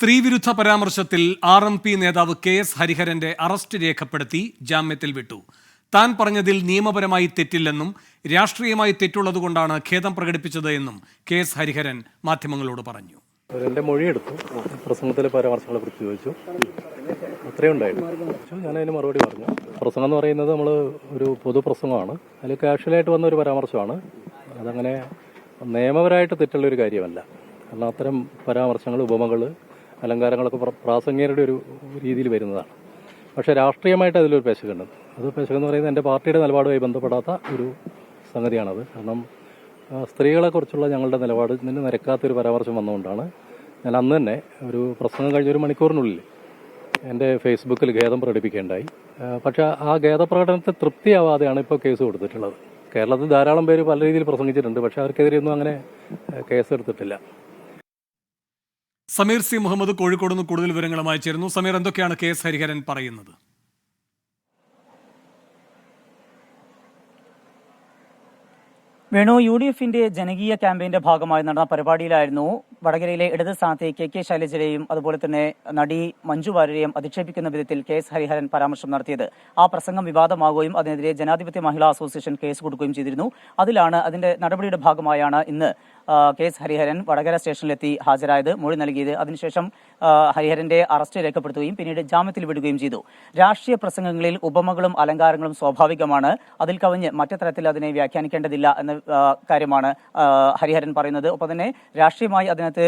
സ്ത്രീവിരുദ്ധ പരാമർശത്തിൽ R M P നേതാവ് K S ഹരിഹരന്റെ അറസ്റ്റ് രേഖപ്പെടുത്തി ജാമ്യത്തിൽ വിട്ടു. താൻ പറഞ്ഞതിൽ നിയമപരമായി തെറ്റില്ലെന്നും രാഷ്ട്രീയമായി തെറ്റുള്ളതുകൊണ്ടാണ് ഖേദം പ്രകടിപ്പിച്ചത് എന്നും കെ എസ് ഹരിഹരൻ മാധ്യമങ്ങളോട് പറഞ്ഞു. എന്റെ മൊഴിയെടുത്തു. പ്രസംഗത്തിലെ പരാമർശങ്ങളെ കുറിച്ച് ചോദിച്ചു അത്രയും ഉണ്ടായിരുന്നു. ഞാൻ അതിന് മറുപടി പറഞ്ഞു. പ്രസംഗം എന്ന് പറയുന്നത് നമ്മൾ ഒരു പൊതുപ്രസംഗമാണ്. അതിൽ കാഷ്വലായിട്ട് വന്ന ഒരു പരാമർശമാണ്. അതങ്ങനെ നിയമപരമായിട്ട് തെറ്റുള്ള ഒരു കാര്യമല്ല. കാരണം അത്തരം പരാമർശങ്ങൾ ഉപമകൾ അലങ്കാരങ്ങളൊക്കെ പ്ര- പ്രാസംഗികരുടെ ഒരു രീതിയിൽ വരുന്നതാണ്. പക്ഷേ രാഷ്ട്രീയമായിട്ട് അതിലൊരു പെശകുണ്ട്. അത് പെശകെന്ന് പറയുന്നത് എന്റെ പാർട്ടിയുടെ നിലപാടുമായി ബന്ധപ്പെടാത്ത ഒരു സംഗതിയാണത്. കാരണം സ്ത്രീകളെക്കുറിച്ചുള്ള ഞങ്ങളുടെ നിലപാട് നിന്ന് നിരക്കാത്തൊരു പരാമർശം വന്നുകൊണ്ടാണ് ഞാൻ അന്ന് തന്നെ ഒരു പ്രസംഗം കഴിഞ്ഞ ഒരു മണിക്കൂറിനുള്ളിൽ എന്റെ ഫേസ്ബുക്കിൽ ഖേദം പ്രകടിപ്പിക്കേണ്ടായി പക്ഷേ ആ ഖേദപ്രകടനത്തെ തൃപ്തിയാവാതെയാണ് ഇപ്പോൾ കേസ് കൊടുത്തിട്ടുള്ളത്. കേരളത്തിൽ ധാരാളം പേര് പല രീതിയിൽ പ്രസംഗിച്ചിട്ടുണ്ട് പക്ഷേ അവർക്കെതിരെയൊന്നും അങ്ങനെ കേസെടുത്തിട്ടില്ല. സമീർ സി മുഹമ്മദ് കോഴിക്കോട് നിന്ന് കൂടുതൽ വിവരങ്ങളുമായി ചേരുന്നു. സമീർ എന്തൊക്കെയാണ് കെ എസ് ഹരിഹരൻ പറയുന്നത്? വേണു യു ഡി എഫിന്റെ ജനകീയ ക്യാമ്പയിന്റെ ഭാഗമായി നടന്ന പരിപാടിയിലായിരുന്നു വടകരയിലെ ഇടത് സ്ഥാനത്തെ കെ കെ ശൈലജയെയും അതുപോലെ തന്നെ നടി മഞ്ജു വാര്യരെയും അധിക്ഷേപിക്കുന്ന വിധത്തിൽ കെ എസ് ഹരിഹരൻ പരാമർശം നടത്തിയത്. ആ പ്രസംഗം വിവാദമാകുകയും അതിനെതിരെ ജനാധിപത്യ മഹിളാ അസോസിയേഷൻ കേസ് കൊടുക്കുകയും ചെയ്തിരുന്നു. അതിലാണ് അതിന്റെ നടപടിയുടെ ഭാഗമായാണ് ഇന്ന് കെ എസ് ഹരിഹരൻ വടകര സ്റ്റേഷനിലെത്തി ഹാജരായത്. മൊഴി നൽകിയത്. അതിനുശേഷം ഹരിഹരന്റെ അറസ്റ്റ് രേഖപ്പെടുത്തുകയും പിന്നീട് ജാമ്യത്തിൽ വിടുകയും ചെയ്തു. രാഷ്ട്രീയ പ്രസംഗങ്ങളിൽ ഉപമകളും അലങ്കാരങ്ങളും സ്വാഭാവികമാണ്. അതിൽ കവിഞ്ഞ് മറ്റു തരത്തിൽ അതിനെ വ്യാഖ്യാനിക്കേണ്ടതില്ല എന്ന കാര്യമാണ് ഹരിഹരൻ പറയുന്നത്. ഒപ്പം തന്നെ രാഷ്ട്രീയമായി അതിനകത്ത്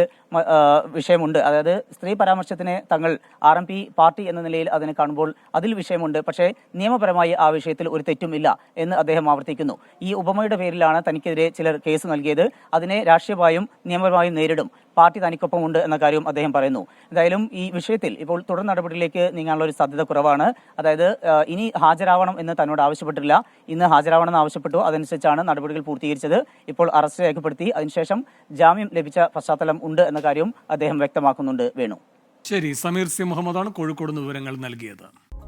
വിഷയമുണ്ട്. അതായത് സ്ത്രീ പരാമർശത്തിനെ തങ്ങൾ ആർ എം പി പാർട്ടി എന്ന നിലയിൽ അതിനെ കാണുമ്പോൾ അതിൽ വിഷയമുണ്ട്. പക്ഷേ നിയമപരമായി ആ വിഷയത്തിൽ ഒരു തെറ്റുമില്ല എന്ന് അദ്ദേഹം ആവർത്തിക്കുന്നു. ഈ ഉപമയുടെ പേരിലാണ് തനിക്കെതിരെ ചിലർ കേസ് നൽകിയത്. അതിനെ രാഷ്ട്രീയമായും നിയമപരമായും നേരിടും. പാർട്ടി തനിക്കൊപ്പമുണ്ട് എന്ന കാര്യവും അദ്ദേഹം പറയുന്നു. എന്തായാലും ഈ വിഷയത്തിൽ ഇപ്പോൾ തുടർ നടപടിയിലേക്ക് നീങ്ങാനുള്ള ഒരു സാധ്യത കുറവാണ്. അതായത് ഇനി ഹാജരാവണം എന്ന് തന്നോട് ആവശ്യപ്പെട്ടില്ല ഇന്ന് ഹാജരാവണമെന്ന് ആവശ്യപ്പെട്ടു. അതനുസരിച്ചാണ് നടപടികൾ പൂർത്തീകരിച്ചത്. ഇപ്പോൾ അറസ്റ്റ് രേഖപ്പെടുത്തി. അതിനുശേഷം ജാമ്യം ലഭിച്ച പശ്ചാത്തലം ഉണ്ട് എന്ന കാര്യവും അദ്ദേഹം വ്യക്തമാക്കുന്നുണ്ട് വേണു. ശരി. സമീർ സി മുഹമ്മദാണ് കോഴിക്കോട് വിവരങ്ങൾ നൽകിയത്.